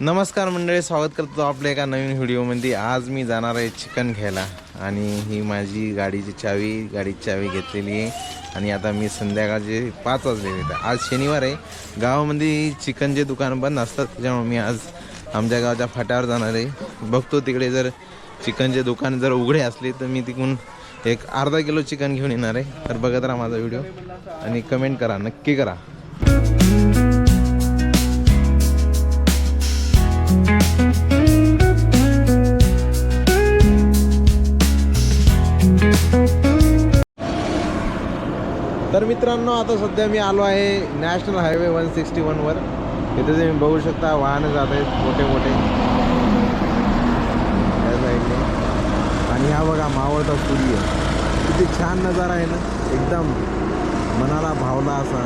नमस्कार मंडळी स्वागत करतो आपल्या एका नवीन व्हिडिओमध्ये. आज मी जाणार आहे चिकन घ्यायला. आणि ही माझी गाडीची चावी गाडीची चावी घेतलेली आहे. आणि आता मी संध्याकाळचे पाच वाजलेले आहेत. आज शनिवार आहे. गावामध्ये चिकनचे दुकान बंद असतात त्याच्यामुळे मी आज आमच्या गावाच्या फाट्यावर जाणार आहे. बघतो तिकडे जर चिकनचे दुकान जर उघडे असले तर मी तिकडून एक अर्धा किलो चिकन घेऊन येणार आहे. तर बघत राहा माझा व्हिडिओ आणि कमेंट करा नक्की करा. तर मित्रांनो आता सध्या मी आलो आहे नॅशनल हायवे वन सिक्स्टी वनवर इथे तुम्ही बघू शकता वाहनं जात आहेत मोठे मोठे. साईडने. आणि हा बघा मावळता सूर्य किती छान नजारा आहे ना. एकदम मनाला भावला असा.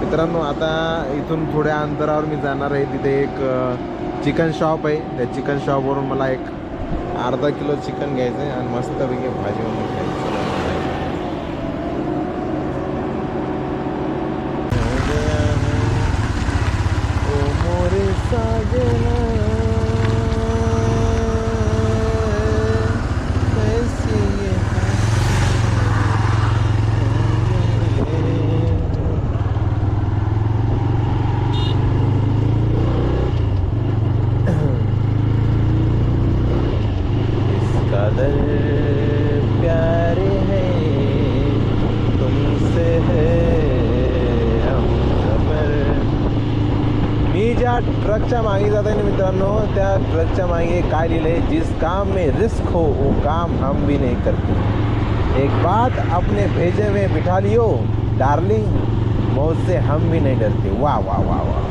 मित्रांनो आता इथून थोड्या अंतरावर मी जाणार आहे. तिथे एक चिकन शॉप आहे. त्या चिकन शॉपवरून मला एक अर्धा किलो चिकन घ्यायचं आहे आणि मस्तपैकी भाजी बनवून खायची ओ मोरे साजना कैसी ये इस कदर प्यार है तुमसे है हम खबर मी ट्रकच्या मागे जात आहे ना मित्रांनो त्या ट्रकच्या मागे काय लिहिलंय? जिस काम में रिस्क हो वो काम हम भी नहीं करते. एक बात अपने भेजे में बिठा लियो डार्लिंग मौत से हम भी नहीं डरते. वा वा वा वा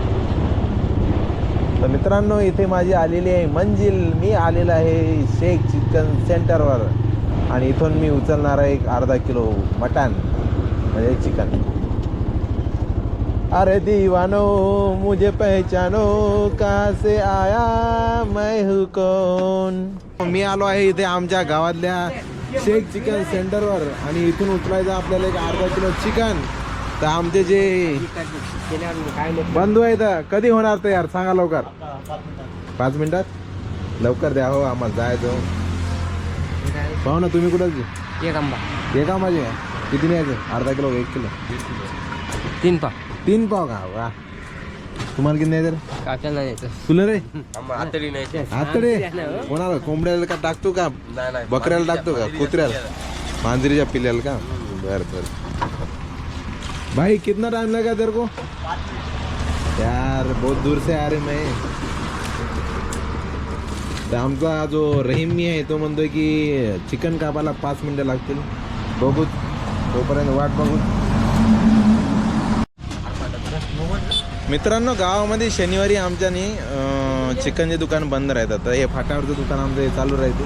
तर मित्रांनो इथे माझी आलेली आहे मंजिल. मी आलेलं आहे शेख चिकन सेंटरवर आणि इथून मी उचलणार आहे एक अर्धा किलो मटण म्हणजे चिकन. अरे दीवानो मुझे पहचानो कहाँ से आया मैं हूँ कौन? मी आलो आहे इथे आमच्या गावातल्या शेख चिकन सेंटरवर आणि इथून उचलायचं आपल्याला एक अर्धा किलो चिकन. तर आमचे जे बंधू आहेत कधी होणार ते यार सांगा लवकर. पाच मिनिटात? लवकर द्या हो आम्हाला जायचं पाहू ना तुम्ही कुठं? एक आंबा. हे का माझे किती न्यायचं? अर्धा किलो एक किलो. तीन पा. तीन पाव का वा तुम्हाला किती न्यायचं रे? काकाला द्यायचं तुला रे? आतडी नाही आतडे कोणाला? कोंबड्याला का टाकतो का? बकऱ्याला टाकतो का? कुत्र्याला? मांजरीच्या पिल्ल्याला का? बर बर. भाई कितना टाइम लगा तेरे को? यार बहुत दूर से आ रहे मैं। तर आमचा जो रहीम मी आहे तो म्हणतोय की चिकन कापायला पाच मिनिटं लागतील बघू तोपर्यंत वाट बघू मित्रांनो गावामध्ये शनिवारी आमच्याने चिकनचे दुकान बंद राहतात. तर हे फाट्यावरचं दुकान आमचं हे चालू राहते.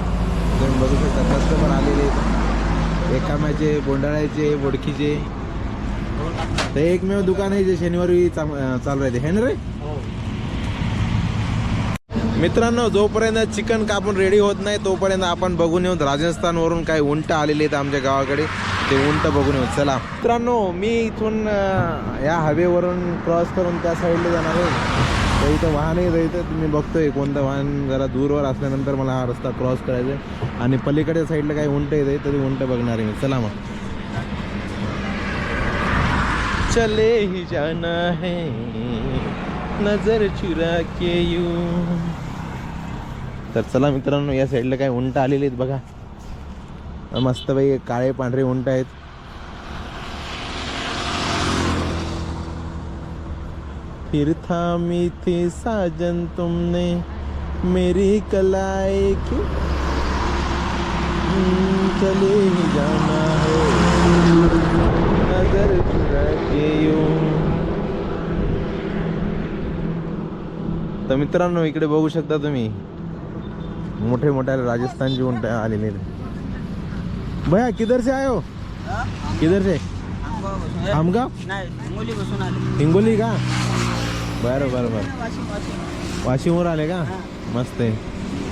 तुम्ही बघू शकता कस्टमर आलेले आहेत. बोंडाळ्याचे बोडकीचे. तर एकमेव दुकान आहे जे शनिवारी चालू राहते. हे ना रे? मित्रांनो जोपर्यंत चिकन कापून रेडी होत नाही तोपर्यंत आपण बघून येऊन राजस्थानवरून काही उंट आलेले आहेत आमच्या गावाकडे. ते उंट बघून येऊ. चला. मित्रांनो मी इथून या हवेवरून क्रॉस करून त्या साईडला जाणार आहे. तर इथं वाहनही येतं तुम्ही बघतोय कोणतं वाहन जरा दूरवर असल्यानंतर मला हा रस्ता क्रॉस करायचा आहे. आणि पलीकडे साईडला काही उंट येत आहे तरी उंट बघणार आहे मी. चला मग. चले ही जाना है. नजर चुरा के यू तर चला मित्रांनो या साईडला काय उंट आलेली आहेत बघा. मस्तपैकी काळे पांढरे उंट आहेत. फिर थामी थी साजन तुमने मेरी कलाई की चले ही जाना है। नजर चुरा के तर मित्रांनो इकडे बघू शकता तुम्ही मोठे मोठ्या राजस्थानची उंट आलेले आहेत. भैया किधर से आए हो? किधर से? आमगाव? नाही मुली बसून आले हिंगोली का? बरं बरं बरं. वाशिमवर आले का? मस्त आहे.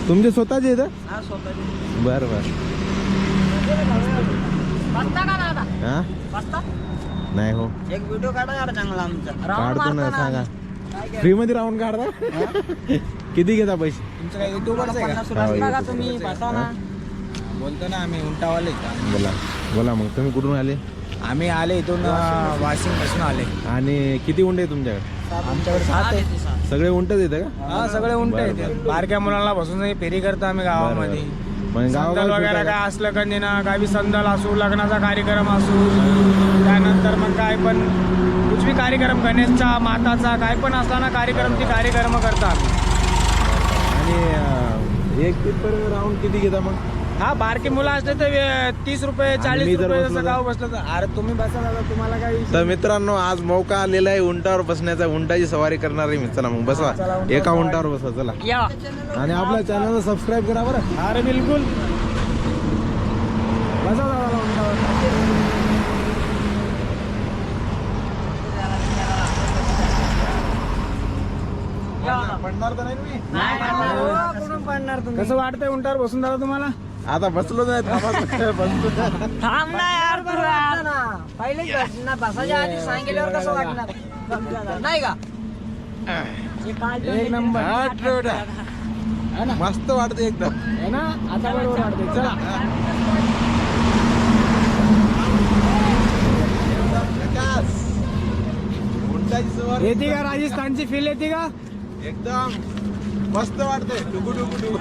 तुमचे स्वतःचे हा? स्वतः बरं बरं. बसता का दादा? हा? बसता? नाही हो. एक व्हिडिओ काढा यार चांगला आमचा. काढतो ना सांगा. फ्री मध्ये राऊंड काढता? किती घेता पैसे? बोलतो ना आम्ही उंटावाले. बोला. बोला मग तुम्ही कुठून आले? आम्ही आले इथून वाशिंगपासून आले. आणि किती उंट आहे तुमच्याकडे? आमच्याकडे सात आहे सगळे उंटच येतं का? हा सगळे उंट बरं, आहेत. बरं. बारक्या मुलांना बसून फेरी करतो आम्ही गावामध्ये. संदल वगैरे फिरता काय असलं का ना काय बी संदल असू लग्नाचा कार्यक्रम असू त्यानंतर मग काय पण कुछ बी कार्यक्रम गणेशचा माताचा काय पण असला ना कार्यक्रम ती कार्यक्रम करतात आणि अं, एक तिथपर्यंत राऊंड किती घेता मग? हा बारकी मुलं असले तर तीस रुपये मी चाळीस जर रुपये बसलो जसं तर? गाव बसलं तर? अरे तुम्ही बसा दादा तुम्हाला काय तर मित्रांनो आज मौका आलेला आहे उंटावर बसण्याचा. उंटाची सवारी करणार आहे मी चला मग बसा. चला, उंटावर एका सवारी. उंटावर बसा चला. या. आणि आपल्या चॅनलला सबस्क्राईब करा बरं. अरे बिलकुल. बसा दादा उंटावर. पडणार तर नाही मी पडणार तुम्ही? कसं वाटतंय उंटावर बसून दादा तुम्हाला? आता बसलो नाही थांबा, बसलो थांब ना यार पहिले ना बसायच्या आधी सांगितल्यावर कसं वाटणार? नाही का? एक नंबर. मस्त वाटतं एकदम. है ना आता बरोबर चला. येते का राजस्थानची फील येते का? एकदम. मस्त वाटतंय. डुगू डुगू डुगू.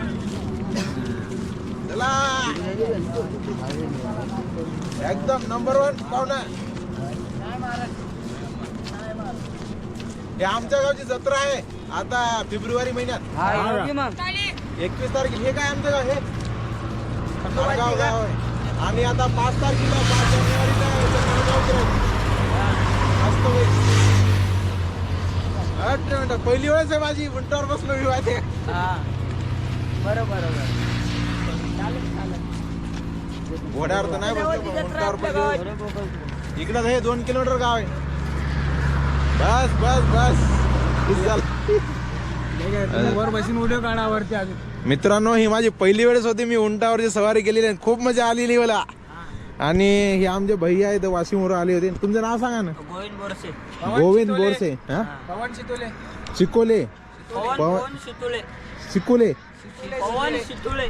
चला. एकदम नंबर वन पाहुणा. हे आमच्या गावची जत्रा आहे. आता फेब्रुवारी महिन्यात. एकवीस तारखेला हे काय आमचं गाव? हे गाव गाव आहे. आणि आता पाच तारखेला पाच जानेवारीला. पहिली वेळेस आहे माझी. उंटावर बसलो मी माहिती? बरोबर बरोबर घोड्यावर तर नाही उंटावर इकडं हे दोन किलोमीटर गाव आहे. बस बस बस. वर बसून मित्रांनो ही माझी पहिली वेळेस होती. मी उंटावरची सवारी केलेली आहे खूप मजा आलेली मला. आणि हे आमचे भैया आहेत वाशिमवर आले होते. तुमचं नाव सांगा ना. गोविंद बोरसे. गोविंद बोरसे हा? पवन शितोले. चिकोले पवन चिकोले शितुळे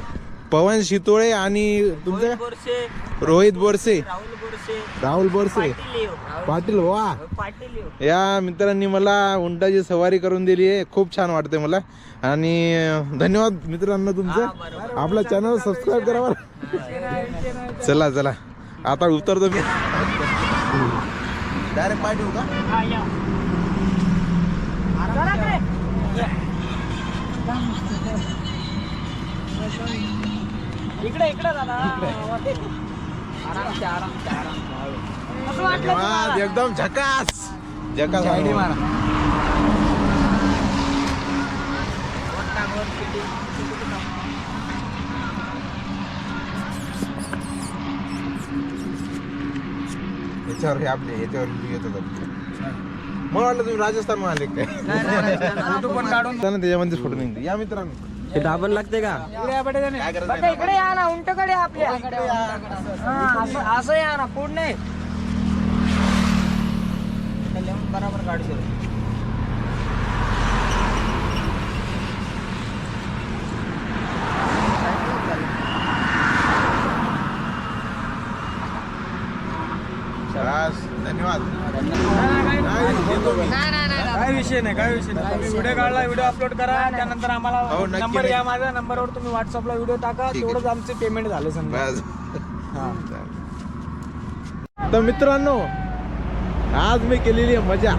पवन शितोळे आणि तुमचं? बोरसे. रोहित बोरसे. राहुल बोरसे. राहुल बोरसे. पाटील येऊ. पाटील वा. पाटील येऊ. या मित्रांनी मला उंटाची सवारी करून दिली आहे. खूप छान वाटते मला. आणि अं, धन्यवाद मित्रांनो तुमचं. आपला चॅनल सबस्क्राईब करा बरं. चला चला. आता उतरतो मी. डायरेक्ट पाय ठेवू का हा, या. इकडे इकडे दादा. आराम वाटलं तुम्हाला? एकदम झकास. झकास आयडी मारा. याच्यावर हे आपले याच्यावर येत होतं मला वाटलं तुम्ही राजस्थान आले काय? फोटो पण काढून ना त्याच्यामध्ये फोटो निघते. या मित्रांनो. हे दाबण लागते का? इकडे या बेटा त्याने. काय करत बघा नाही. इकडे या ना उंटकडे या आपल्या. हा, असं असं या ना पुढ नाही बरोबर काढशील बस, धन्यवाद. नाही. काय विषय नाही काय विषय नाही. तुम्ही व्हिडिओ काढला व्हिडिओ अपलोड करा. त्यानंतर हो, आम्हाला नक्की, नंबर नक्की. या माझ्या नंबरवर तुम्ही व्हॉट्सअपला व्हिडिओ टाका. ठीक आहे. तेवढंच आमचे पेमेंट झालं समजा. बस. हा. तर मित्रांनो आज मी केलेली आहे मजा.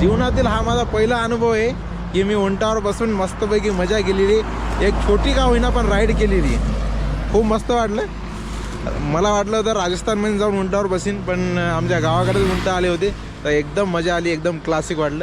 जीवनातील हा माझा पहिला अनुभव आहे की मी उंटावर बसून मस्तपैकी मजा केलेली एक छोटी का होईना पण राईड केलेली खूप मस्त वाटलं. मला वाटलं होतं राजस्थानमध्ये जाऊन उंटावर बसीन पण आमच्या गावाकडेच उंट आले होते. तर एकदम मजा आली एकदम क्लासिक वाटलं.